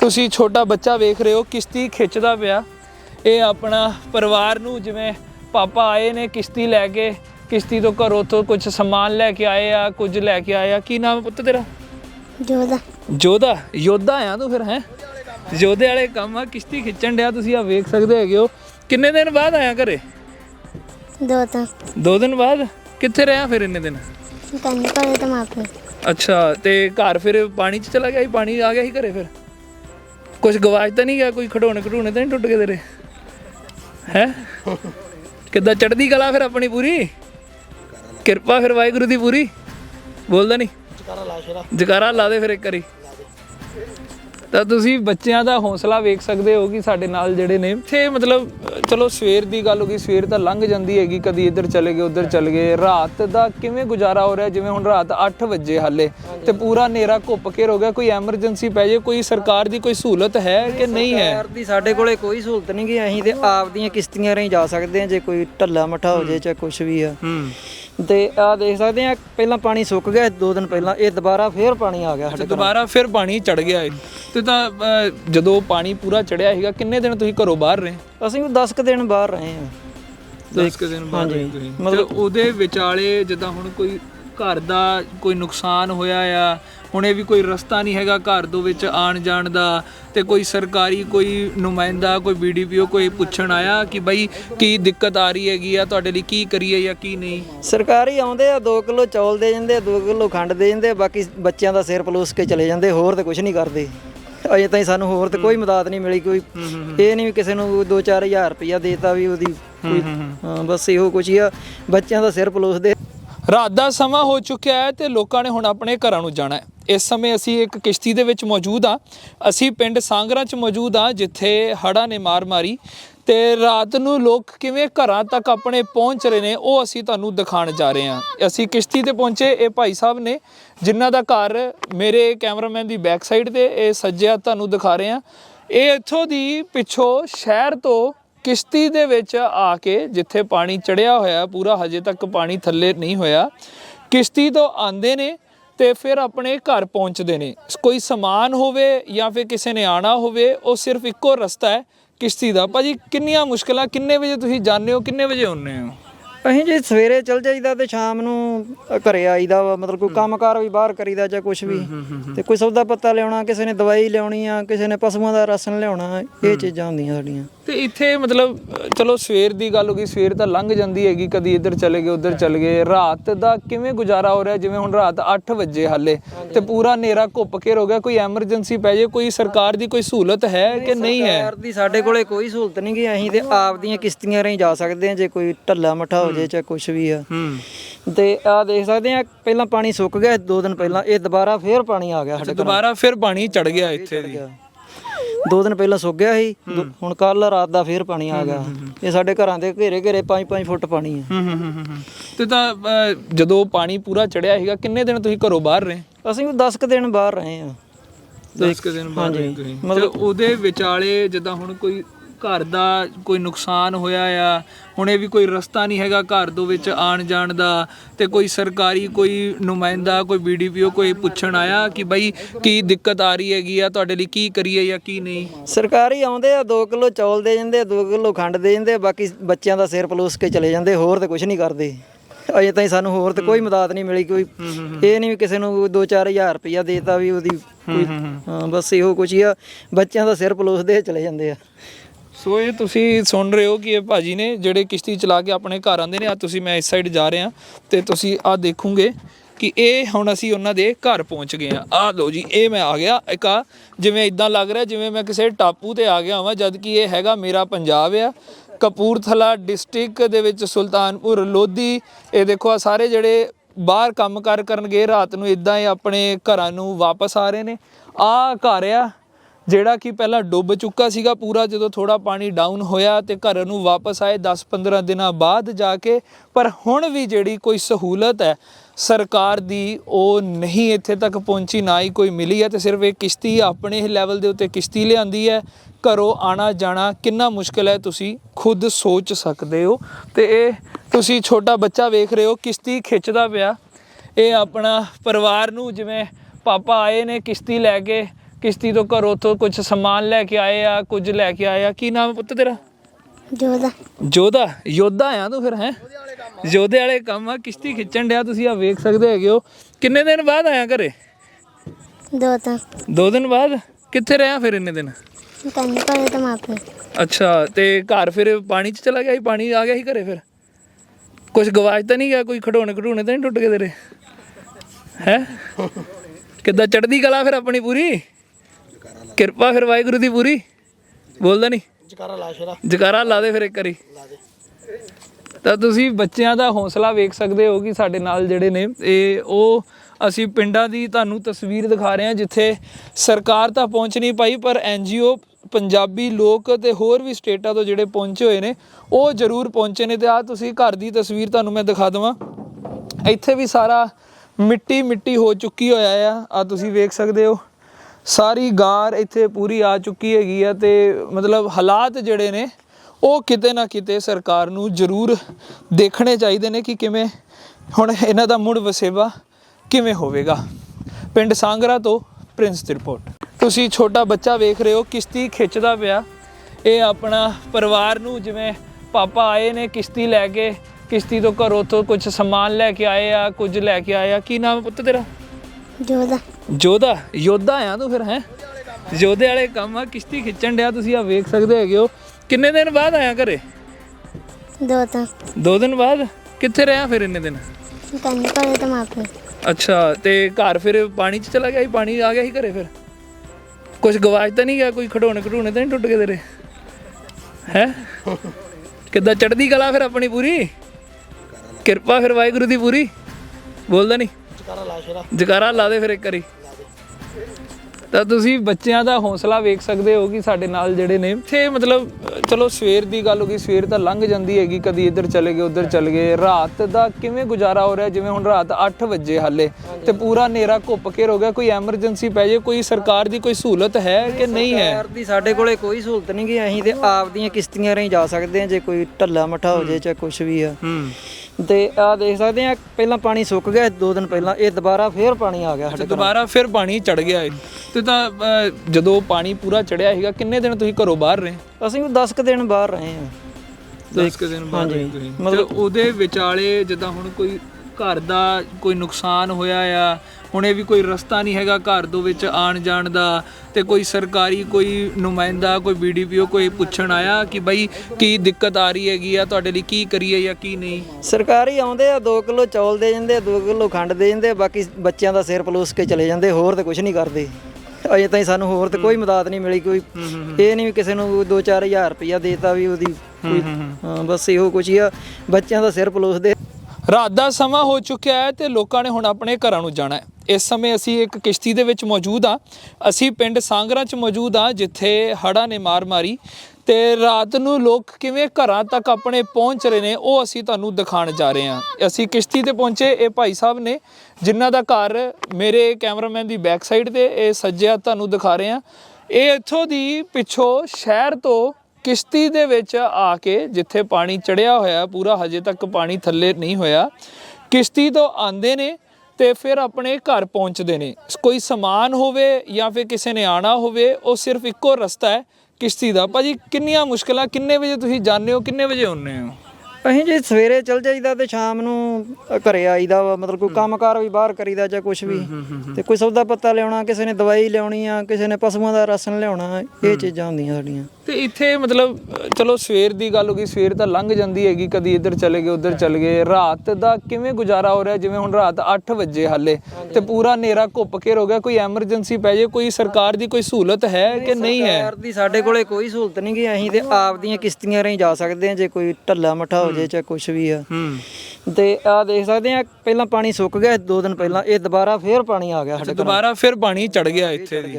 ਤੁਸੀਂ ਛੋਟਾ ਬੱਚਾ ਵੇਖ ਰਹੇ ਹੋ ਕਿਸ਼ਤੀ ਖਿੱਚਦਾ ਪਿਆ। ਇਹ ਆਪਣਾ ਪਰਿਵਾਰ ਨੂੰ ਜਿਵੇਂ ਪਾਪਾ ਆਏ ਨੇ ਕਿਸ਼ਤੀ ਲੈ ਕੇ ਕਿਸ਼ਤੀ ਤੋਂ ਘਰੋਂ ਤੋਂ ਕੁਝ ਸਮਾਨ ਲੈ ਕੇ ਆਏ ਆ ਕੁਝ ਲੈ ਕੇ ਆਏ ਆ। ਕੀ ਨਾਮ ਹੈ ਪੁੱਤ ਤੇਰਾ? ਜੋਦਾ ਜੋਧਾ। ਯੋਧਾ ਆ ਤੂੰ ਫਿਰ ਹੈ? ਯੋਧੇ ਵਾਲੇ ਕੰਮ ਆ ਕਿਸ਼ਤੀ ਖਿੱਚਣ ਡਿਆ। ਤੁਸੀਂ ਆ ਵੇਖ ਸਕਦੇ ਹੈਗੇ ਹੋ। ਕਿੰਨੇ ਦਿਨ ਬਾਅਦ ਆਇਆ ਘਰੇ? ਦੋ ਤਾਂ। ਦੋ ਦਿਨ ਬਾਅਦ? ਕਿੱਥੇ ਰਿਹਾ ਫਿਰ ਇੰਨੇ ਦਿਨ? ਕੰਨ ਕੋਲੇ ਤਾਂ ਮਾਪੇ। ਅੱਛਾ ਤੇ ਘਰ ਫਿਰ ਪਾਣੀ ਚ ਚਲਾ ਗਿਆ ਸੀ? ਪਾਣੀ ਆ ਗਿਆ ਸੀ ਘਰੇ ਫਿਰ? ਕੁਝ ਗਵਾਚ ਤਾਂ ਨਹੀਂ ਗਿਆ ਕੋਈ ਖਡੋਣੇ ਖਡੂਣੇ ਤਾਂ ਨਹੀਂ ਟੁੱਟ ਗਏ ਤੇਰੇ? ਹੈ? ਕਿੱਦਾਂ ਚੜਦੀ ਕਲਾ ਫਿਰ ਆਪਣੀ ਪੂਰੀ? ਕਿਰਪਾ ਫਿਰ ਵਾਹਿਗੁਰੂ ਦੀ ਪੂਰੀ? ਬੋਲਦਾ ਨਹੀਂ? ਜਕਾਰਾ ਲਾ ਦੇ ਫਿਰ ਇੱਕ ਵਾਰੀ। ਤਾਂ ਤੁਸੀਂ ਬੱਚਿਆਂ ਦਾ ਹੌਸਲਾ ਵੇਖ ਸਕਦੇ ਹੋ ਕਿ ਸਾਡੇ ਨਾਲ ਜਿਹੜੇ ਨੇ ਇੱਥੇ ਮਤਲਬ ਚਲੋ ਸਵੇਰ ਦੀ ਗੱਲ ਹੋ ਗਈ ਸਵੇਰ ਤਾਂ ਲੰਘ ਜਾਂਦੀ ਹੈਗੀ ਕਦੀ ਇੱਧਰ ਚਲੇ ਗਏ ਉੱਧਰ ਚਲੇ ਗਏ। ਰਾਤ ਦਾ ਕਿਵੇਂ ਗੁਜ਼ਾਰਾ ਹੋ ਰਿਹਾ? ਜਿਵੇਂ ਹੁਣ ਰਾਤ 8 ਵਜੇ ਹਾਲੇ ਤੇ ਪੂਰਾ ਹਨੇਰਾ ਘੁੱਪ ਕੇ ਹੋ ਗਿਆ ਕੋਈ ਐਮਰਜੈਂਸੀ ਪੈ ਜੇ ਕੋਈ ਸਰਕਾਰ ਦੀ ਕੋਈ ਸਹੂਲਤ ਹੈ ਕਿ ਨਹੀਂ ਹੈ? ਸਰਕਾਰ ਦੀ ਸਾਡੇ ਕੋਲੇ ਕੋਈ ਸਹੂਲਤ ਨਹੀਂ ਗਈ ਅਸੀਂ ਤੇ ਆਪ ਦੀਆਂ ਕਿਸ਼ਤੀਆਂ ਰਾਹੀਂ ਜਾ ਸਕਦੇ ਹਾਂ ਜੇ ਕੋਈ ਢੱਲਾ ਮੱਠਾ ਹੋ ਜੇ ਚਾਹੇ ਕੁਝ ਵੀ ਆ। ਹੂੰ। ਤੇ ਆ ਦੇਖ ਸਕਦੇ ਆ ਪਹਿਲਾਂ ਪਾਣੀ ਸੁੱਕ ਗਿਆ ਦੋ ਦਿਨ ਪਹਿਲਾਂ ਇਹ ਦੁਬਾਰਾ ਫੇਰ ਪਾਣੀ ਆ ਗਿਆ ਸਾਡੇ ਤੇ ਦੁਬਾਰਾ ਫਿਰ ਪਾਣੀ ਚੜ ਗਿਆ ਇਹ ਤੇ ਤਾਂ ਅਹ, ਜਦੋਂ ਪਾਣੀ ਪੂਰਾ ਚੜਿਆ ਸੀਗਾ ਕਿੰਨੇ ਦਿਨ ਤੁਸੀਂ ਘਰੋਂ ਬਾਹਰ ਰਹੇ? ਅਸੀਂ ਵੀ 10 ਕੁ ਦਿਨ ਬਾਹਰ ਰਹੇ ਹਾਂ। 10 ਕੁ ਦਿਨ ਬਾਅਦ ਰਹੇ ਤੁਸੀਂ। ਮਤਲਬ ਉਹਦੇ ਵਿਚਾਲੇ ਜਿੱਦਾਂ ਹੁਣ ਕੋਈ ਘਰ ਦਾ ਕੋਈ ਨੁਕਸਾਨ ਹੋਇਆ ਆ ਹੁਣ ਇਹ ਵੀ ਕੋਈ ਰਸਤਾ ਨਹੀਂ ਹੈਗਾ ਘਰ ਦੇ ਵਿੱਚ ਆਣ ਜਾਣ ਦਾ ਤੇ ਕੋਈ ਸਰਕਾਰੀ ਕੋਈ ਨੁਮਾਇੰਦਾ ਕੋਈ ਬੀਡੀਪੀਓ ਕੋਈ ਪੁੱਛਣ ਆਇਆ ਕਿ ਬਈ ਕੀ ਦਿੱਕਤ ਆ ਰਹੀ ਹੈਗੀ ਆ ਤੁਹਾਡੇ ਲਈ ਕੀ ਕਰੀਏ ਜਾਂ ਕੀ ਨਹੀਂ? ਸਰਕਾਰੀ ਆਉਂਦੇ ਆ 2 ਕਿਲੋ ਚੌਲ ਦੇ ਜਾਂਦੇ ਆ 2 ਕਿਲੋ ਖੰਡ ਦੇ ਜਾਂਦੇ ਆ ਬਾਕੀ ਬੱਚਿਆਂ ਦਾ ਸਿਰ ਪਲੋਸ ਕੇ ਚਲੇ ਜਾਂਦੇ ਹੋਰ ਤੇ ਕੁਝ ਨਹੀਂ ਕਰਦੇ। ਅਜੇ ਤਾਈਂ ਸਾਨੂੰ ਹੋਰ ਤੇ ਕੋਈ ਮਦਦ ਨਹੀਂ ਮਿਲੀ ਕੋਈ ਇਹ ਨਹੀਂ ਵੀ ਕਿਸੇ ਨੂੰ 2-4000 ਰੁਪਇਆ ਦੇਤਾ ਵੀ ਉਹਦੀ ਕੋਈ ਹਾਂ ਬਸ ਇਹੋ ਕੁਛ ਹੀ ਆ। ਬੱਚਿਆਂ ਦਾ ਸਿਰ ਪਲੋਸਦੇ ਰਾਤ ਦਾ ਸਮਾਂ ਹੋ ਚੁੱਕਿਆ ਹੈ ਤੇ ਲੋਕਾਂ ਨੇ ਹੁਣ ਆਪਣੇ ਘਰਾਂ ਨੂੰ ਜਾਣਾ ਹੈ। ਇਸ ਸਮੇਂ ਅਸੀਂ ਇੱਕ ਕਿਸ਼ਤੀ ਦੇ ਵਿੱਚ ਮੌਜੂਦ ਆ ਅਸੀਂ ਪਿੰਡ ਸਾਂਗਰਾ 'ਚ ਮੌਜੂਦ ਆ ਜਿੱਥੇ ਹੜ੍ਹਾਂ ਨੇ ਮਾਰ ਮਾਰੀ ਤੇ ਰਾਤ ਨੂੰ ਲੋਕ ਕਿਵੇਂ ਘਰਾਂ ਤੱਕ ਆਪਣੇ ਪਹੁੰਚ ਰਹੇ ਨੇ, ਉਹ ਅਸੀਂ ਤੁਹਾਨੂੰ ਦਿਖਾਉਣ ਜਾ ਰਹੇ ਹਾਂ। ਅਸੀਂ ਕਿਸ਼ਤੀ ਤੇ ਪਹੁੰਚੇ, ਇਹ ਭਾਈ ਸਾਹਿਬ ਨੇ, ਜਿਨ੍ਹਾਂ ਦਾ ਘਰ ਮੇਰੇ ਕੈਮਰਾਮੈਨ ਦੀ ਬੈਕ ਸਾਈਡ ਤੇ, ਇਹ ਸੱਜਿਆ ਤੁਹਾਨੂੰ ਦਿਖਾ ਰਹੇ ਹਾਂ। ਇਹ ਇੱਥੋਂ ਦੀ ਪਿੱਛੋਂ ਸ਼ਹਿਰ ਤੋਂ ਕਿਸ਼ਤੀ ਦੇ ਵਿੱਚ ਆ ਕੇ, ਜਿੱਥੇ ਪਾਣੀ ਚੜਿਆ ਹੋਇਆ, ਪੂਰਾ ਹਜੇ ਤੱਕ ਪਾਣੀ ਥੱਲੇ ਨਹੀਂ ਹੋਇਆ, ਕਿਸ਼ਤੀ ਤੋਂ ਆਂਦੇ ਨੇ। ਤੇ ਫਿਰ ਆਪਣੇ ਘਰ ਪਹੁੰਚਦੇ ਨੇ। ਕੋਈ ਸਮਾਨ ਹੋਵੇ ਜਾਂ ਫਿਰ ਕਿਸੇ ਨੇ ਆਣਾ ਹੋਵੇ, ਉਹ ਸਿਰਫ ਇੱਕੋ ਰਸਤਾ ਹੈ ਕਿਸ਼ਤੀ ਦਾ। ਭਾਜੀ, ਕਿੰਨੀਆਂ ਮੁਸ਼ਕਲਾਂ, ਕਿੰਨੇ ਵਜੇ ਤੁਸੀਂ ਜਾਂਦੇ ਹੋ, ਕਿੰਨੇ ਵਜੇ ਆਉਂਦੇ ਹੋ? ਅਸੀਂ ਜੇ ਸਵੇਰੇ ਚਲ ਜਾਈਦਾ ਤੇ ਸ਼ਾਮ ਨੂੰ ਘਰੇ ਆਈਦਾ ਵਾ ਮਤਲਬ ਕੋਈ ਕੰਮਕਾਰ ਵੀ ਬਾਹਰ ਕਰੀਦਾ ਜਾਂ ਕੁਝ ਵੀ ਤੇ ਕੋਈ ਸੌਦਾ ਪੱਤਾ ਲਿਆਉਣਾ ਕਿਸੇ ਨੇ ਦਵਾਈ ਲਿਆਉਣੀ ਆ ਕਿਸੇ ਨੇ ਪਸ਼ੂਆਂ ਦਾ ਰਾਸ਼ਨ ਲਿਆਉਣਾ ਇਹ ਚੀਜ਼ਾਂ ਹੁੰਦੀਆਂ ਸਾਡੀਆਂ। ਤੇ ਇੱਥੇ ਮਤਲਬ ਚਲੋ ਸਵੇਰ ਦੀ ਗੱਲ ਹੋ ਗਈ ਸਵੇਰ ਤਾਂ ਲੰਘ ਜਾਂਦੀ ਹੈਗੀ ਕਦੀ ਇੱਧਰ ਚਲੇ ਗਏ ਉੱਧਰ ਚਲੇ ਗਏ। ਰਾਤ ਦਾ ਕਿਵੇਂ ਗੁਜ਼ਾਰਾ ਹੋ ਰਿਹਾ? ਜਿਵੇਂ ਹੁਣ ਰਾਤ 8 ਵਜੇ ਹਾਲੇ ਤੇ ਪੂਰਾ ਹਨੇਰਾ ਘੁੱਪ ਕੇ ਹੋ ਗਿਆ ਕੋਈ ਐਮਰਜੈਂਸੀ ਪੈ ਜੇ ਕੋਈ ਸਰਕਾਰ ਦੀ ਕੋਈ ਸਹੂਲਤ ਹੈ ਕਿ ਨਹੀਂ ਹੈ? ਸਰਕਾਰ ਦੀ ਸਾਡੇ ਕੋਲੇ ਕੋਈ ਸਹੂਲਤ ਨਹੀਂ ਗਈ ਅਸੀਂ ਤੇ ਆਪ ਦੀਆਂ ਕਿਸ਼ਤੀਆਂ ਰਾਹੀਂ ਜਾ ਸਕਦੇ ਹਾਂ ਜੇ ਕੋਈ ਢੱਲਾ ਮੱਠਾ ਹੋ ਜੇ ਚਾਹੇ ਕੁਝ ਵੀ ਆ। ਹੂੰ। ਤੇ ਆ ਦੇਖ ਸਕਦੇ ਆ ਪਹਿਲਾਂ ਪਾਣੀ ਸੁੱਕ ਗਿਆ ਦੋ ਦਿਨ ਪਹਿਲਾਂ ਇਹ ਦੁਬਾਰਾ ਫੇਰ ਪਾਣੀ ਆ ਗਿਆ ਸਾਡੇ ਦੁਬਾਰਾ ਫਿਰ ਪਾਣੀ ਚੜ ਗਿਆ ਇੱਥੇ ਦੀ ਦੋ ਦਿਨ ਪਹਿਲਾਂ ਸੁੱਕ ਗਿਆ ਸੀ ਹੁਣ ਕੱਲ ਰਾਤ ਦਾ ਫੇਰ ਪਾਣੀ ਆ ਗਿਆ। ਇਹ ਸਾਡੇ ਘਰਾਂ ਦੇ ਘੇਰੇ ਘੇਰੇ 5-5 ਫੁੱਟ ਪਾਣੀ ਹੈ ਹੂੰ ਹੂੰ ਹੂੰ ਹੂੰ, ਹੂੰ। ਤੇ ਤਾਂ ਅਹ, ਜਦੋਂ ਪਾਣੀ ਪੂਰਾ ਚੜਿਆ ਸੀਗਾ ਕਿੰਨੇ ਦਿਨ ਤੁਸੀਂ ਘਰੋਂ ਬਾਹਰ ਰਹੇ? ਅਸੀਂ ਵੀ 10 ਕੁ ਦਿਨ ਬਾਹਰ ਰਹੇ ਆ। 10 ਕੁ ਦਿਨ ਬਾਅਦ ਰਹੇ ਤੁਸੀਂ। ਮਤਲਬ ਉਹਦੇ ਵਿਚਾਲੇ ਜਿੱਦਾਂ ਹੁਣ ਕੋਈ ਘਰ ਦਾ ਕੋਈ ਨੁਕਸਾਨ ਹੋਇਆ ਆ ਹੁਣ ਇਹ ਵੀ ਕੋਈ ਰਸਤਾ ਨਹੀਂ ਹੈਗਾ ਘਰ ਦੇ ਵਿੱਚ ਆਣ ਜਾਣ ਦਾ ਤੇ ਕੋਈ ਸਰਕਾਰੀ ਕੋਈ ਨੁਮਾਇੰਦਾ ਕੋਈ ਬੀਡੀਪੀਓ ਕੋਈ ਪੁੱਛਣ ਆਇਆ ਕਿ ਬਈ ਕੀ ਦਿੱਕਤ ਆ ਰਹੀ ਹੈਗੀ ਆ ਤੁਹਾਡੇ ਲਈ ਕੀ ਕਰੀਏ ਜਾਂ ਕੀ ਨਹੀਂ? ਸਰਕਾਰੀ ਆਉਂਦੇ ਆ 2 ਕਿਲੋ ਚੌਲ ਦੇ ਜਾਂਦੇ ਆ 2 ਕਿਲੋ ਖੰਡ ਦੇ ਜਾਂਦੇ ਆ ਬਾਕੀ ਬੱਚਿਆਂ ਦਾ ਸਿਰ ਪਲੋਸ ਕੇ ਚਲੇ ਜਾਂਦੇ ਹੋਰ ਤੇ ਕੁਝ ਨਹੀਂ ਕਰਦੇ। ਅਜੇ ਤਾਈਂ ਸਾਨੂੰ ਹੋਰ ਤੇ ਕੋਈ ਮਦਦ ਨਹੀਂ ਮਿਲੀ ਕੋਈ ਇਹ ਨਹੀਂ ਵੀ ਕਿਸੇ ਨੂੰ 2-4000 ਰੁਪਇਆ ਦੇਤਾ ਵੀ ਉਹਦੀ ਕੋਈ ਹਾਂ ਬਸ ਇਹੋ ਕੁਛ ਹੀ ਆ ਬੱਚਿਆਂ ਦਾ ਸਿਰ ਪਲੋਸਦੇ ਚਲੇ ਜਾਂਦੇ ਆ। ਸੋ ਇਹ ਤੁਸੀਂ ਸੁਣ ਰਹੇ ਹੋ ਕਿ ਇਹ ਭਾਜੀ ਨੇ ਜਿਹੜੇ ਕਿਸ਼ਤੀ ਚਲਾ ਕੇ ਆਪਣੇ ਘਰ ਆਉਂਦੇ ਨੇ ਆ ਤੁਸੀਂ ਮੈਂ ਇਸ ਸਾਈਡ ਜਾ ਰਿਹਾ ਤੇ ਤੁਸੀਂ ਆ ਦੇਖੋਗੇ ਕਿ ਇਹ ਹੁਣ ਅਸੀਂ ਉਹਨਾਂ ਦੇ ਘਰ ਪਹੁੰਚ ਗਏ ਆ ਆ ਲਓ ਜੀ, ਇਹ ਮੈਂ ਆ ਗਿਆ, ਇੱਕ ਆ ਜਿਵੇਂ ਇਦਾਂ ਲੱਗ ਰਿਹਾ, ਜਿਵੇਂ ਮੈਂ ਕਿਸੇ ਟਾਪੂ ਤੇ ਆ ਗਿਆ ਹਾਂ, ਜਦ ਕਿ ਇਹ ਹੈਗਾ ਮੇਰਾ ਪੰਜਾਬ ਆ। ਕਪੂਰਥਲਾ ਡਿਸਟ੍ਰਿਕਟ ਦੇ ਵਿੱਚ ਸੁਲਤਾਨਪੁਰ, ਲੋਧੀ, ਇਹ ਦੇਖੋ ਆ ਸਾਰੇ ਜਿਹੜੇ ਬਾਹਰ ਕੰਮ ਕਾਰ ਕਰਨਗੇ, ਰਾਤ ਨੂੰ ਇਦਾਂ ਹੀ ਆਪਣੇ ਘਰਾਂ ਨੂੰ ਵਾਪਸ ਆ ਰਹੇ ਨੇ। ਆ ਘਰ ਆ ਜਿਹੜਾ ਕਿ ਪਹਿਲਾਂ ਡੁੱਬ ਚੁੱਕਾ ਸੀਗਾ ਪੂਰਾ, ਜਦੋਂ ਥੋੜਾ ਪਾਣੀ ਡਾਊਨ ਹੋਇਆ ਤੇ ਘਰ ਨੂੰ ਵਾਪਸ ਆਏ 10-15 ਦਿਨਾਂ ਬਾਅਦ ਜਾ ਕੇ, ਪਰ ਹੁਣ ਵੀ ਜਿਹੜੀ ਕੋਈ ਸਹੂਲਤ ਹੈ, ਸਰਕਾਰ ਦੀ ਉਹ ਨਹੀਂ ਇੱਥੇ ਤੱਕ ਪਹੁੰਚੀ, ਨਾ ਹੀ ਕੋਈ ਮਿਲੀ ਹੈ ਤੇ ਸਿਰਫ ਇਹ ਕਿਸ਼ਤੀ ਆਪਣੇ ਹੀ ਲੈਵਲ ਦੇ ਉੱਤੇ ਕਿਸ਼ਤੀ ਲਿਆਂਦੀ ਹੈ। ਘਰੋਂ ਆਣਾ ਜਾਣਾ ਕਿੰਨਾ ਮੁਸ਼ਕਲ ਹੈ ਤੁਸੀਂ ਖੁਦ ਸੋਚ ਸਕਦੇ ਹੋ। ਤੇ ਇਹ ਤੁਸੀਂ ਛੋਟਾ ਬੱਚਾ ਵੇਖ ਰਹੇ ਹੋ, ਕਿਸ਼ਤੀ ਖਿੱਚਦਾ ਪਿਆ। ਇਹ ਆਪਣਾ ਪਰਿਵਾਰ ਨੂੰ ਜਿਵੇਂ ਪਾਪਾ ਆਏ ਨੇ ਕਿਸ਼ਤੀ ਲੈ ਕੇ ਕਿਸ਼ਤੀ ਤੋਂ ਘਰੋਂ ਤੋਂ ਕੁਝ ਸਮਾਨ ਲੈ ਕੇ ਆਏ ਆ ਕੁਝ ਲੈ ਕੇ ਆਏ ਆ। ਕੀ ਨਾਮ ਹੈ ਪੁੱਤ ਤੇਰਾ? ਜੋਦਾ ਜੋਧਾ? ਯੋਧਾ ਆ ਤੂੰ ਫਿਰ ਹੈ? ਯੋਧੇ ਵਾਲੇ ਕੰਮ ਆ ਕਿਸ਼ਤੀ ਖਿੱਚਣ ਡਿਆ ਤੁਸੀਂ ਆ ਵੇਖ ਸਕਦੇ ਹੈਗੇ ਹੋ। ਕਿੰਨੇ ਦਿਨ ਬਾਅਦ ਆਇਆ ਘਰੇ? ਦੋ ਤਾਂ। ਦੋ ਦਿਨ ਬਾਅਦ? ਕਿੱਥੇ ਰਿਹਾ ਫਿਰ ਇੰਨੇ ਦਿਨ? ਕੰਨ ਕੋਲੇ ਤਾਂ ਮਾਪੇ ਅੱਛਾ ਤੇ ਘਰ ਫਿਰ ਪਾਣੀ 'ਚ ਚਲਾ ਗਿਆ ਸੀ? ਪਾਣੀ ਆ ਗਿਆ ਸੀ ਘਰੇ ਫਿਰ? ਕੁਝ ਗਵਾਚ ਤਾਂ ਨਹੀਂ ਗਿਆ? ਕੋਈ ਖਡੋਣੇ ਖਡੂਣੇ ਤਾਂ ਨਹੀਂ ਟੁੱਟ ਗਏ ਤੇਰੇ? ਹੈ? ਕਿੱਦਾਂ ਚੜਦੀ ਕਲਾ ਫਿਰ ਆਪਣੀ ਪੂਰੀ? ਕਿਰਪਾ ਫਿਰ ਵਾਹਿਗੁਰੂ ਦੀ ਪੂਰੀ। ਬੋਲਦਾ ਨਹੀਂ ਜਕਾਰਾ ਲਾ ਸ਼ੇਰਾ। ਜਕਾਰਾ ਲਾ ਦੇ ਫਿਰ ਇੱਕ ਵਾਰੀ। ਤਾਂ ਤੁਸੀਂ ਬੱਚਿਆਂ ਦਾ ਹੌਸਲਾ ਵੇਖ ਸਕਦੇ ਹੋ ਕਿ ਸਾਡੇ ਨਾਲ ਜਿਹੜੇ ਨੇ ਇਹ ਉਹ ਅਸੀਂ ਪਿੰਡਾਂ ਦੀ ਤੁਹਾਨੂੰ ਤਸਵੀਰ ਦਿਖਾ ਰਹੇ ਹਾਂ ਜਿੱਥੇ ਸਰਕਾਰ ਤਾਂ ਪਹੁੰਚ ਨਹੀਂ ਪਾਈ ਪਰ ਐਨਜੀਓ ਪੰਜਾਬੀ ਲੋਕ ਤੇ ਹੋਰ ਵੀ ਸਟੇਟਾਂ ਤੋਂ ਜਿਹੜੇ ਪਹੁੰਚੇ ਹੋਏ ਨੇ ਉਹ ਜ਼ਰੂਰ ਪਹੁੰਚੇ ਨੇ ਤੇ ਆ ਤੁਸੀਂ ਘਰ ਦੀ ਤਸਵੀਰ ਤੁਹਾਨੂੰ ਮੈਂ ਦਿਖਾ ਦਵਾਂ। ਇੱਥੇ ਵੀ ਸਾਰਾ ਮਿੱਟੀ ਮਿੱਟੀ ਹੋ ਚੁੱਕੀ ਹੋਇਆ ਆ ਆ ਤੁਸੀਂ ਵੇਖ ਸਕਦੇ ਹੋ। ਸਾਰੀ ਗਾਰ ਇੱਥੇ ਪੂਰੀ ਆ ਚੁੱਕੀ ਹੈਗੀ ਆ ਤੇ ਮਤਲਬ ਹਾਲਾਤ ਜਿਹੜੇ ਨੇ, ਉਹ ਕਿਤੇ ਨਾ ਕਿਤੇ ਸਰਕਾਰ ਨੂੰ ਜ਼ਰੂਰ ਦੇਖਣੇ ਚਾਹੀਦੇ ਨੇ ਕਿ ਕਿਵੇਂ ਹੁਣ ਇਹਨਾਂ ਦਾ ਮੁੜ ਵਸੇਵਾ ਕਿਵੇਂ ਹੋਵੇਗਾ। ਪਿੰਡ ਸਾਂਗਰਾ ਤੋਂ ਪ੍ਰਿੰਸ ਦੀ ਰਿਪੋਰਟ। ਤੁਸੀਂ ਛੋਟਾ ਬੱਚਾ ਵੇਖ ਰਹੇ ਹੋ, ਕਿਸ਼ਤੀ ਖਿੱਚਦਾ ਪਿਆ। ਇਹ ਆਪਣਾ ਪਰਿਵਾਰ ਨੂੰ ਜਿਵੇਂ ਪਾਪਾ ਆਏ ਨੇ ਕਿਸ਼ਤੀ ਲੈ ਕੇ, ਕਿਸ਼ਤੀ ਤੋਂ ਘਰੋਂ ਤੋਂ ਕੁਝ ਸਮਾਨ ਲੈ ਕੇ ਆਏ ਆ, ਕੁਝ ਲੈ ਕੇ ਆਏ ਆ। ਕੀ ਨਾਮ ਹੈ ਪੁੱਤ ਤੇਰਾ? ਜੋਦਾ ਜੋਧਾ? ਯੋਧਾ ਆ ਤੂੰ ਫਿਰ ਹੈ? ਯੋਧੇ ਵਾਲੇ ਕੰਮ ਆ ਕਿਸ਼ਤੀ ਖਿੱਚਣ ਡਿਆ ਤੁਸੀਂ ਆ ਵੇਖ ਸਕਦੇ ਹੈਗੇ ਹੋ। ਕਿੰਨੇ ਦਿਨ ਬਾਅਦ ਆਇਆ ਘਰੇ? ਦੋ ਤਾਂ। ਦੋ ਦਿਨ ਬਾਅਦ? ਕਿੱਥੇ ਰਿਹਾ ਫਿਰ ਇੰਨੇ ਦਿਨ? ਕੰਨ ਕੋਲੇ ਤਾਂ ਮਾਪੇ ਅੱਛਾ ਤੇ ਘਰ ਫਿਰ ਪਾਣੀ 'ਚ ਚਲਾ ਗਿਆ ਸੀ? ਪਾਣੀ ਆ ਗਿਆ ਸੀ ਘਰੇ ਫਿਰ? ਕੁਝ ਗਵਾਚ ਤਾਂ ਨਹੀਂ ਗਿਆ? ਕੋਈ ਖਡੋਣੇ ਖਡੂਣੇ ਤਾਂ ਨਹੀਂ ਟੁੱਟ ਗਏ ਤੇਰੇ? ਹੈ? ਕਿੱਦਾਂ ਚੜਦੀ ਕਲਾ ਫਿਰ ਆਪਣੀ ਪੂਰੀ? ਕਿਰਪਾ ਫਿਰ ਵਾਹਿਗੁਰੂ ਦੀ ਪੂਰੀ? ਬੋਲਦਾ ਨਹੀਂ। ਜਕਾਰਾ ਲਾ ਸ਼ੇਰਾ। ਜਕਾਰਾ ਲਾ ਦੇ ਫਿਰ ਇੱਕ ਵਾਰੀ। ਤਾਂ ਤੁਸੀਂ ਬੱਚਿਆਂ ਦਾ ਹੌਸਲਾ ਵੇਖ ਸਕਦੇ ਹੋ ਕਿ ਸਾਡੇ ਨਾਲ ਜਿਹੜੇ ਨੇ ਇੱਥੇ ਮਤਲਬ ਚਲੋ ਸਵੇਰ ਦੀ ਗੱਲ ਹੋ ਗਈ ਸਵੇਰ ਤਾਂ ਲੰਘ ਜਾਂਦੀ ਹੈਗੀ ਕਦੀ ਇੱਧਰ ਚਲੇ ਗਏ ਉੱਧਰ ਚਲੇ ਗਏ। ਰਾਤ ਦਾ ਕਿਵੇਂ ਗੁਜ਼ਾਰਾ ਹੋ ਰਿਹਾ? ਜਿਵੇਂ ਹੁਣ ਰਾਤ 8 ਵਜੇ ਹਾਲੇ ਤੇ ਪੂਰਾ ਹਨੇਰਾ ਘੁੱਪ ਕੇ ਹੋ ਗਿਆ ਕੋਈ ਐਮਰਜੈਂਸੀ ਪੈ ਜੇ ਕੋਈ ਸਰਕਾਰ ਦੀ ਕੋਈ ਸਹੂਲਤ ਹੈ ਕਿ ਨਹੀਂ ਹੈ? ਸਰਕਾਰ ਦੀ ਸਾਡੇ ਕੋਲੇ ਕੋਈ ਸਹੂਲਤ ਨਹੀਂ ਗਈ ਅਸੀਂ ਤੇ ਆਪ ਦੀਆਂ ਕਿਸ਼ਤੀਆਂ ਰਾਹੀਂ ਜਾ ਸਕਦੇ ਹਾਂ ਜੇ ਕੋਈ ਢੱਲਾ ਮੱਠਾ ਹੋ ਜੇ ਚਾਹੇ ਕੁਝ ਵੀ ਆ। ਹੂੰ। ਤੇ ਆ ਦੇਖ ਸਕਦੇ ਆ ਪਹਿਲਾਂ ਪਾਣੀ ਸੁੱਕ ਗਿਆ ਦੋ ਦਿਨ ਪਹਿਲਾਂ ਇਹ ਦੁਬਾਰਾ ਫੇਰ ਪਾਣੀ ਆ ਗਿਆ ਸਾਡੇ ਦੁਬਾਰਾ ਫਿਰ ਪਾਣੀ ਚੜ ਗਿਆ ਇਹ ਤੇ ਤਾਂ ਅਹ, ਜਦੋਂ ਪਾਣੀ ਪੂਰਾ ਚੜਿਆ ਸੀਗਾ ਕਿੰਨੇ ਦਿਨ ਤੁਸੀਂ ਘਰੋਂ ਬਾਹਰ ਰਹੇ? ਅਸੀਂ ਵੀ 10 ਕੁ ਦਿਨ ਬਾਹਰ ਰਹੇ ਆ 10 ਕੁ ਦਿਨ ਬਾਅਦ ਰਹੇ ਤੁਸੀਂ। ਮਤਲਬ ਉਹਦੇ ਵਿਚਾਲੇ ਜਿੱਦਾਂ ਹੁਣ ਕੋਈ ਘਰ ਦਾ ਕੋਈ ਨੁਕਸਾਨ ਹੋਇਆ ਆ ਹੁਣ ਇਹ ਵੀ ਕੋਈ ਰਸਤਾ ਨਹੀਂ ਹੈਗਾ ਘਰ ਦੇ ਵਿੱਚ ਆਣ ਜਾਣ ਦਾ ਤੇ ਕੋਈ ਸਰਕਾਰੀ ਕੋਈ ਨੁਮਾਇੰਦਾ ਕੋਈ ਬੀਡੀਪੀਓ ਕੋਈ ਪੁੱਛਣ ਆਇਆ ਕਿ ਬਈ ਕੀ ਦਿੱਕਤ ਆ ਰਹੀ ਹੈਗੀ ਆ ਤੁਹਾਡੇ ਲਈ ਕੀ ਕਰੀਏ ਜਾਂ ਕੀ ਨਹੀਂ? ਸਰਕਾਰੀ ਆਉਂਦੇ ਆ 2 ਕਿਲੋ ਚੌਲ ਦੇ ਜਾਂਦੇ ਆ 2 ਕਿਲੋ ਖੰਡ ਦੇ ਜਾਂਦੇ ਆ ਬਾਕੀ ਬੱਚਿਆਂ ਦਾ ਸਿਰ ਪਲੂਸ ਕੇ ਚਲੇ ਜਾਂਦੇ ਹੋਰ ਤੇ ਕੁਝ ਨਹੀਂ ਕਰਦੇ। ਅਜੇ ਤਾਈਂ ਸਾਨੂੰ ਹੋਰ ਤੇ ਕੋਈ ਮਦਦ ਨਹੀਂ ਮਿਲੀ ਕੋਈ ਇਹ ਨਹੀਂ ਵੀ ਕਿਸੇ ਨੂੰ 2-4000 ਰੁਪਇਆ ਦੇਤਾ ਵੀ ਉਹਦੀ ਕੋਈ ਹਾਂ ਬਸ ਇਹੋ ਕੁਛ ਹੀ ਆ। ਬੱਚਿਆਂ ਦਾ ਸਿਰ ਪਲੂਸ ਦੇ ਰਾਤ ਦਾ ਸਮਾਂ ਹੋ ਚੁੱਕਿਆ ਹੈ ਤੇ ਲੋਕਾਂ ਨੇ ਹੁਣ ਆਪਣੇ ਘਰਾਂ ਨੂੰ ਜਾਣਾ ਹੈ। ਇਸ ਸਮੇਂ ਅਸੀਂ ਇੱਕ ਕਿਸ਼ਤੀ ਦੇ ਵਿੱਚ ਮੌਜੂਦ ਆ ਅਸੀਂ ਪਿੰਡ ਸਾਂਗਰਾ 'ਚ ਮੌਜੂਦ ਆ ਜਿੱਥੇ ਹੜ੍ਹਾਂ ਨੇ ਮਾਰ ਮਾਰੀ ਤੇ ਰਾਤ ਨੂੰ ਲੋਕ ਕਿਵੇਂ ਘਰਾਂ ਤੱਕ ਆਪਣੇ ਪਹੁੰਚ ਰਹੇ ਨੇ, ਉਹ ਅਸੀਂ ਤੁਹਾਨੂੰ ਦਿਖਾਉਣ ਜਾ ਰਹੇ ਹਾਂ। ਅਸੀਂ ਕਿਸ਼ਤੀ ਤੇ ਪਹੁੰਚੇ, ਇਹ ਭਾਈ ਸਾਹਿਬ ਨੇ, ਜਿਨ੍ਹਾਂ ਦਾ ਘਰ ਮੇਰੇ ਕੈਮਰਾਮੈਨ ਦੀ ਬੈਕ ਸਾਈਡ ਤੇ, ਇਹ ਸੱਜਿਆ ਤੁਹਾਨੂੰ ਦਿਖਾ ਰਹੇ ਹਾਂ। ਇਹ ਇੱਥੋਂ ਦੀ ਪਿੱਛੋਂ ਸ਼ਹਿਰ ਤੋਂ ਕਿਸ਼ਤੀ ਦੇ ਵਿੱਚ ਆ ਕੇ ਜਿੱਥੇ ਪਾਣੀ ਚੜਿਆ ਹੋਇਆ, ਪੂਰਾ ਹਜੇ ਤੱਕ ਪਾਣੀ ਥੱਲੇ ਨਹੀਂ ਹੋਇਆ, ਕਿਸ਼ਤੀ ਤੋਂ ਆਂਦੇ ਨੇ ਤੇ ਫਿਰ ਆਪਣੇ ਘਰ ਪਹੁੰਚਦੇ ਨੇ। ਕੋਈ ਸਮਾਨ ਹੋਵੇ ਜਾਂ ਫਿਰ ਕਿਸੇ ਨੇ ਆਣਾ ਹੋਵੇ, ਉਹ ਸਿਰਫ ਇੱਕੋ ਰਸਤਾ ਹੈ ਕਿਸ਼ਤੀ ਦਾ। ਭਾਜੀ, ਕਿੰਨੀਆਂ ਮੁਸ਼ਕਲਾਂ, ਕਿੰਨੇ ਵਜੇ ਤੁਸੀਂ ਜਾਂਦੇ ਹੋ, ਕਿੰਨੇ ਵਜੇ ਆਉਂਦੇ ਹੋ? ਅਸੀਂ ਜੇ ਸਵੇਰੇ ਚਲ ਜਾਈਦਾ ਤੇ ਸ਼ਾਮ ਨੂੰ ਘਰੇ ਆਈਦਾ ਵਾ ਮਤਲਬ ਕੋਈ ਕੰਮਕਾਰ ਵੀ ਬਾਹਰ ਕਰੀਦਾ ਜਾਂ ਕੁਝ ਵੀ ਤੇ ਕੋਈ ਸੌਦਾ ਪੱਤਾ ਲਿਆਉਣਾ ਕਿਸੇ ਨੇ ਦਵਾਈ ਲਿਆਉਣੀ ਆ ਕਿਸੇ ਨੇ ਪਸ਼ੂਆਂ ਦਾ ਰਾਸ਼ਨ ਲਿਆਉਣਾ ਇਹ ਚੀਜ਼ਾਂ ਹੁੰਦੀਆਂ ਸਾਡੀਆਂ। ਤੇ ਇੱਥੇ ਮਤਲਬ ਚਲੋ ਸਵੇਰ ਦੀ ਗੱਲ ਹੋ ਗਈ ਸਵੇਰ ਤਾਂ ਲੰਘ ਜਾਂਦੀ ਹੈਗੀ ਕਦੀ ਇੱਧਰ ਚਲੇ ਗਏ ਉੱਧਰ ਚਲੇ ਗਏ। ਰਾਤ ਦਾ ਕਿਵੇਂ ਗੁਜ਼ਾਰਾ ਹੋ ਰਿਹਾ? ਜਿਵੇਂ ਹੁਣ ਰਾਤ 8 ਵਜੇ ਹਾਲੇ ਤੇ ਪੂਰਾ ਹਨੇਰਾ ਘੁੱਪ ਕੇ ਹੋ ਗਿਆ ਕੋਈ ਐਮਰਜੈਂਸੀ ਪੈ ਜੇ ਕੋਈ ਸਰਕਾਰ ਦੀ ਕੋਈ ਸਹੂਲਤ ਹੈ ਕਿ ਨਹੀਂ ਹੈ? ਸਰਕਾਰ ਦੀ ਸਾਡੇ ਕੋਲੇ ਕੋਈ ਸਹੂਲਤ ਨਹੀਂ ਗਈ ਅਸੀਂ ਤੇ ਆਪ ਦੀਆਂ ਕਿਸ਼ਤੀਆਂ ਰਾਹੀਂ ਜਾ ਸਕਦੇ ਹਾਂ ਜੇ ਕੋਈ ਢੱਲਾ ਮੱਠਾ ਹੋ ਜੇ ਚਾਹੇ ਕੁਝ ਵੀ ਆ। ਹੂੰ। ਤੇ ਆ ਦੇਖ ਸਕਦੇ ਆ ਪਹਿਲਾਂ ਪਾਣੀ ਸੁੱਕ ਗਿਆ ਦੋ ਦਿਨ ਪਹਿਲਾਂ ਇਹ ਦੁਬਾਰਾ ਫੇਰ ਪਾਣੀ ਆ ਗਿਆ ਸਾਡੇ ਦੁਬਾਰਾ ਫਿਰ ਪਾਣੀ ਚੜ ਗਿਆ ਇੱਥੇ ਦੀ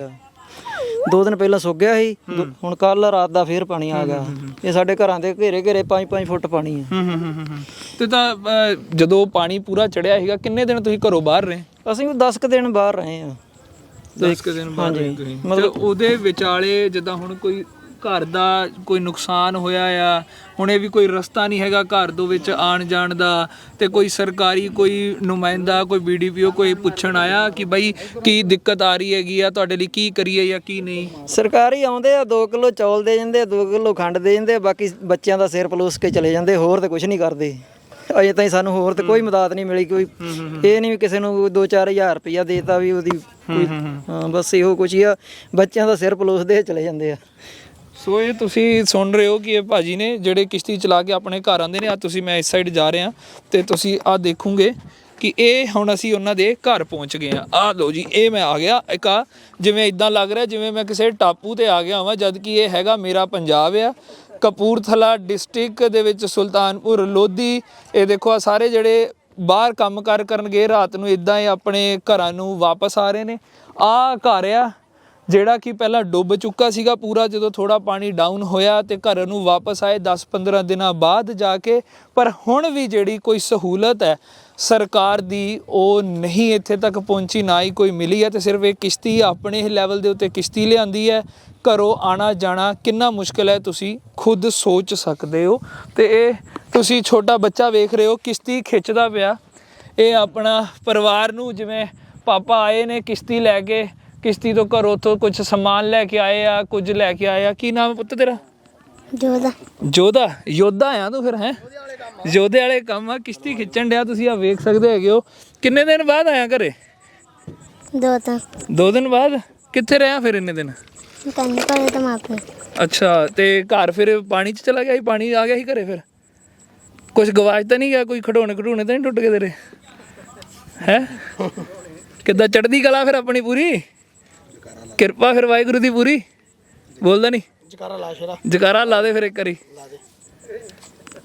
ਦੋ ਦਿਨ ਪਹਿਲਾਂ ਸੁੱਕ ਗਿਆ ਸੀ ਹੁਣ ਕੱਲ ਰਾਤ ਦਾ ਫੇਰ ਪਾਣੀ ਆ ਗਿਆ। ਇਹ ਸਾਡੇ ਘਰਾਂ ਦੇ ਘੇਰੇ ਘੇਰੇ 5-5 ਫੁੱਟ ਪਾਣੀ ਹੈ ਹੂੰ ਹੂੰ ਹੂੰ ਹੂੰ, ਹੂੰ। ਤੇ ਤਾਂ ਅਹ, ਜਦੋਂ ਪਾਣੀ ਪੂਰਾ ਚੜਿਆ ਸੀਗਾ ਕਿੰਨੇ ਦਿਨ ਤੁਸੀਂ ਘਰੋਂ ਬਾਹਰ ਰਹੇ? ਅਸੀਂ ਵੀ 10 ਕੁ ਦਿਨ ਬਾਹਰ ਰਹੇ ਆ। 10 ਦਿਨ ਬਾਅਦ ਤੁਸੀਂ। ਮਤਲਬ ਉਹਦੇ ਵਿਚਾਲੇ ਜਿੱਦਾਂ ਹੁਣ ਕੋਈ ਘਰ ਦਾ ਕੋਈ ਨੁਕਸਾਨ ਹੋਇਆ ਆ ਹੁਣੇ ਵੀ ਕੋਈ ਰਸਤਾ ਨਹੀਂ ਹੈਗਾ ਘਰ ਦੇ ਵਿੱਚ ਆਣ ਜਾਣ ਦਾ ਤੇ ਕੋਈ ਸਰਕਾਰੀ ਕੋਈ ਨੁਮਾਇੰਦਾ ਕੋਈ ਬੀਡੀਪੀਓ ਕੋਈ ਪੁੱਛਣ ਆਇਆ ਕਿ ਬਈ ਕੀ ਦਿੱਕਤ ਆ ਰਹੀ ਹੈਗੀ ਆ ਤੁਹਾਡੇ ਲਈ ਕੀ ਕਰੀਏ ਜਾਂ ਕੀ ਨਹੀਂ? ਸਰਕਾਰੀ ਆਉਂਦੇ ਆ 2 ਕਿਲੋ ਚੌਲ ਦੇ ਜਾਂਦੇ ਆ 2 ਕਿਲੋ ਖੰਡ ਦੇ ਜਾਂਦੇ ਆ ਬਾਕੀ ਬੱਚਿਆਂ ਦਾ ਸਿਰ ਪਲੂਸ ਕੇ ਚਲੇ ਜਾਂਦੇ ਹੋਰ ਤੇ ਕੁਝ ਨਹੀਂ ਕਰਦੇ। ਅਜੇ ਤਾਈਂ ਸਾਨੂੰ ਹੋਰ ਤੇ ਕੋਈ ਮਦਦ ਨਹੀਂ ਮਿਲੀ ਕੋਈ ਇਹ ਨਹੀਂ ਵੀ ਕਿਸੇ ਨੂੰ 2-4000 ਰੁਪਇਆ ਦੇਤਾ ਵੀ ਉਹਦੀ ਕੋਈ ਹਾਂ ਬਸ ਇਹੋ ਕੁਛ ਹੀ ਆ ਬੱਚਿਆਂ ਦਾ ਸਿਰ ਪਲੂਸ ਦੇ ਚਲੇ ਜਾਂਦੇ ਆ। ਸੋ ਇਹ ਤੁਸੀਂ ਸੁਣ ਰਹੇ ਹੋ ਕਿ ਇਹ ਭਾਜੀ ਨੇ ਜਿਹੜੇ ਕਿਸ਼ਤੀ ਚਲਾ ਕੇ ਆਪਣੇ ਘਰ ਆਉਂਦੇ ਨੇ ਆ ਤੁਸੀਂ ਮੈਂ ਇਸ ਸਾਈਡ ਜਾ ਰਿਹਾ ਤੇ ਤੁਸੀਂ ਆ ਦੇਖੋਗੇ ਕਿ ਇਹ ਹੁਣ ਅਸੀਂ ਉਹਨਾਂ ਦੇ ਘਰ ਪਹੁੰਚ ਗਏ ਆ ਆ ਲਓ ਜੀ, ਇਹ ਮੈਂ ਆ ਗਿਆ, ਇੱਕ ਆ ਜਿਵੇਂ ਇਦਾਂ ਲੱਗ ਰਿਹਾ, ਜਿਵੇਂ ਮੈਂ ਕਿਸੇ ਟਾਪੂ ਤੇ ਆ ਗਿਆ ਹਾਂ, ਜਦ ਕਿ ਇਹ ਹੈਗਾ ਮੇਰਾ ਪੰਜਾਬ ਆ। ਕਪੂਰਥਲਾ ਡਿਸਟ੍ਰਿਕਟ ਦੇ ਵਿੱਚ ਸੁਲਤਾਨਪੁਰ, ਲੋਧੀ, ਇਹ ਦੇਖੋ ਆ ਸਾਰੇ ਜਿਹੜੇ ਬਾਹਰ ਕੰਮ ਕਾਰ ਕਰਨਗੇ, ਰਾਤ ਨੂੰ ਇਦਾਂ ਹੀ ਆਪਣੇ ਘਰਾਂ ਨੂੰ ਵਾਪਸ ਆ ਰਹੇ ਨੇ। ਆ ਘਰ ਆ ਜਿਹੜਾ ਕਿ ਪਹਿਲਾਂ ਡੁੱਬ ਚੁੱਕਾ ਸੀਗਾ ਪੂਰਾ, ਜਦੋਂ ਥੋੜਾ ਪਾਣੀ ਡਾਊਨ ਹੋਇਆ ਤੇ ਘਰ ਨੂੰ ਵਾਪਸ ਆਏ 10-15 ਦਿਨਾਂ ਬਾਅਦ ਜਾ ਕੇ, ਪਰ ਹੁਣ ਵੀ ਜਿਹੜੀ ਕੋਈ ਸਹੂਲਤ ਹੈ, ਸਰਕਾਰ ਦੀ ਉਹ ਨਹੀਂ ਇੱਥੇ ਤੱਕ ਪਹੁੰਚੀ, ਨਾ ਹੀ ਕੋਈ ਮਿਲੀ ਹੈ ਤੇ ਸਿਰਫ ਇਹ ਕਿਸ਼ਤੀ ਆਪਣੇ ਹੀ ਲੈਵਲ ਦੇ ਉੱਤੇ ਕਿਸ਼ਤੀ ਲਿਆਂਦੀ ਹੈ। ਘਰੋਂ ਆਣਾ ਜਾਣਾ ਕਿੰਨਾ ਮੁਸ਼ਕਲ ਹੈ ਤੁਸੀਂ ਖੁਦ ਸੋਚ ਸਕਦੇ ਹੋ। ਤੇ ਇਹ ਤੁਸੀਂ ਛੋਟਾ ਬੱਚਾ ਵੇਖ ਰਹੇ ਹੋ, ਕਿਸ਼ਤੀ ਖਿੱਚਦਾ ਪਿਆ। ਇਹ ਆਪਣਾ ਪਰਿਵਾਰ ਨੂੰ ਜਿਵੇਂ ਪਾਪਾ ਆਏ ਨੇ ਕਿਸ਼ਤੀ ਲੈ ਕੇ ਕਿਸ਼ਤੀ ਤੋਂ ਘਰੋਂ ਤੋਂ ਕੁਝ ਸਮਾਨ ਲੈ ਕੇ ਆਏ ਆ ਕੁਝ ਲੈ ਕੇ ਆਏ ਆ। ਕੀ ਨਾਮ ਹੈ ਪੁੱਤ ਤੇਰਾ? ਜੋਦਾ ਜੋਧਾ? ਯੋਧਾ ਆ ਤੂੰ ਫਿਰ ਹੈ? ਯੋਧੇ ਵਾਲੇ ਕੰਮ ਆ ਕਿਸ਼ਤੀ ਖਿੱਚਣ ਡਿਆ ਤੁਸੀਂ ਆ ਵੇਖ ਸਕਦੇ ਹੈਗੇ ਹੋ। ਕਿੰਨੇ ਦਿਨ ਬਾਅਦ ਆਇਆ ਘਰੇ? ਦੋ ਤਾਂ। ਦੋ ਦਿਨ ਬਾਅਦ? ਕਿੱਥੇ ਰਿਹਾ ਫਿਰ ਇੰਨੇ ਦਿਨ? ਕੰਨ ਕੋਲੇ ਤਾਂ ਮਾਪੇ ਅੱਛਾ ਤੇ ਘਰ ਫਿਰ ਪਾਣੀ 'ਚ ਚਲਾ ਗਿਆ ਸੀ? ਪਾਣੀ ਆ ਗਿਆ ਸੀ ਘਰੇ ਫਿਰ? ਕੁਝ ਗਵਾਚ ਤਾਂ ਨਹੀਂ ਗਿਆ? ਕੋਈ ਖਡੋਣੇ ਖਡੂਣੇ ਤਾਂ ਨਹੀਂ ਟੁੱਟ ਗਏ ਤੇਰੇ? ਹੈ? ਕਿੱਦਾਂ ਚੜਦੀ ਕਲਾ ਫਿਰ ਆਪਣੀ ਪੂਰੀ? ਕਿਰਪਾ ਫਿਰ ਵਾਹਿਗੁਰੂ ਦੀ ਪੂਰੀ। ਬੋਲਦਾ ਨਹੀਂ ਜਕਾਰਾ ਲਾ ਸ਼ੇਰਾ। ਜਕਾਰਾ ਲਾ ਦੇ ਫਿਰ ਇੱਕ ਵਾਰੀ।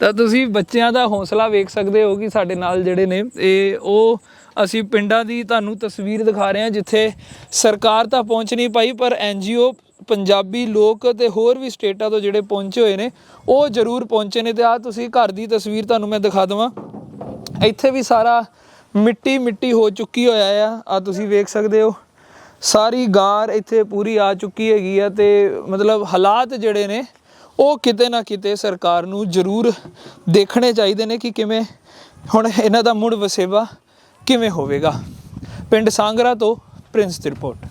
ਤਾਂ ਤੁਸੀਂ ਬੱਚਿਆਂ ਦਾ ਹੌਸਲਾ ਵੇਖ ਸਕਦੇ ਹੋ ਕਿ ਸਾਡੇ ਨਾਲ ਜਿਹੜੇ ਨੇ ਇਹ ਉਹ ਅਸੀਂ ਪਿੰਡਾਂ ਦੀ ਤੁਹਾਨੂੰ ਤਸਵੀਰ ਦਿਖਾ ਰਹੇ ਹਾਂ ਜਿੱਥੇ ਸਰਕਾਰ ਤਾਂ ਪਹੁੰਚ ਨਹੀਂ ਪਾਈ ਪਰ ਐਨਜੀਓ ਪੰਜਾਬੀ ਲੋਕ ਤੇ ਹੋਰ ਵੀ ਸਟੇਟਾਂ ਤੋਂ ਜਿਹੜੇ ਪਹੁੰਚੇ ਹੋਏ ਨੇ ਉਹ ਜ਼ਰੂਰ ਪਹੁੰਚੇ ਨੇ ਤੇ ਆ ਤੁਸੀਂ ਘਰ ਦੀ ਤਸਵੀਰ ਤੁਹਾਨੂੰ ਮੈਂ ਦਿਖਾ ਦਵਾਂ। ਇੱਥੇ ਵੀ ਸਾਰਾ ਮਿੱਟੀ ਮਿੱਟੀ ਹੋ ਚੁੱਕੀ ਹੋਇਆ ਆ ਆ ਤੁਸੀਂ ਵੇਖ ਸਕਦੇ ਹੋ। ਸਾਰੀ ਗਾਰ ਇੱਥੇ ਪੂਰੀ ਆ ਚੁੱਕੀ ਹੈਗੀ ਆ ਤੇ ਮਤਲਬ ਹਾਲਾਤ ਜਿਹੜੇ ਨੇ, ਉਹ ਕਿਤੇ ਨਾ ਕਿਤੇ ਸਰਕਾਰ ਨੂੰ ਜ਼ਰੂਰ ਦੇਖਣੇ ਚਾਹੀਦੇ ਨੇ ਕਿ ਕਿਵੇਂ ਹੁਣ ਇਹਨਾਂ ਦਾ ਮੁੜ ਵਸੇਵਾ ਕਿਵੇਂ ਹੋਵੇਗਾ। ਪਿੰਡ ਸਾਂਗਰਾ ਤੋਂ ਪ੍ਰਿੰਸ ਦੀ ਰਿਪੋਰਟ।